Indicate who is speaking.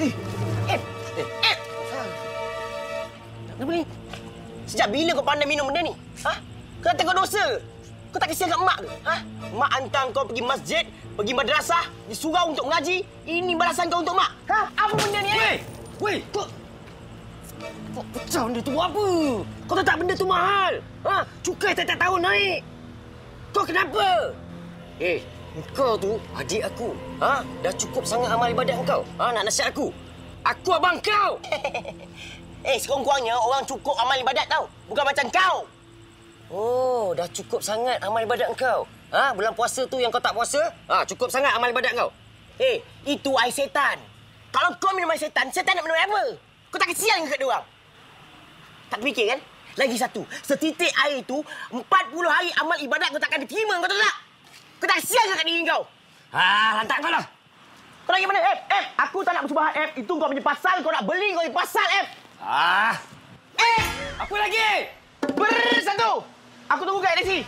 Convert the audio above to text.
Speaker 1: Eh! Eh! Eh! Eh! ni. Sejak bila kau pandai minum benda ni? Ha? Kau kata kau dosa ke? Kau tak kisah kat mak ke? Ha? Mak hantar kau pergi masjid, pergi madrasah, di surau untuk mengaji. Ini balasan kau untuk mak. Ha? Apa benda ni? Eh?
Speaker 2: Weh! Weh!
Speaker 1: Kau... Kau pecah benda tu apa? Kau tak tak benda tu mahal? Ha? Cukai tak tak tahun naik? Kau kenapa? Eh kau tu adik aku. Ha? Dah cukup sangat amal ibadat kau. Ha? Nak nasihat aku? Aku abang kau. eh, sekurang-kurangnya orang cukup amal ibadat tau. Bukan macam kau. Oh, dah cukup sangat amal ibadat kau. Ha? Bulan puasa tu yang kau tak puasa? Ha, cukup sangat amal ibadat kau. Eh, itu air setan. Kalau kau minum air setan, setan nak minum air apa? Kau tak kesian ke kat dia orang? Tak fikir kan? Lagi satu, setitik air itu 40 hari amal ibadat kau takkan diterima, kau tahu tak? Tak ke kat diri kau? Ha, lantak kau lah. Kau lagi mana, F? F, aku tak nak bersubahat, F. Itu kau punya pasal, kau nak beli kau punya pasal, F.
Speaker 2: Ah!
Speaker 1: F,
Speaker 2: Apa lagi?
Speaker 1: bersatu. Aku tunggu kat taksi.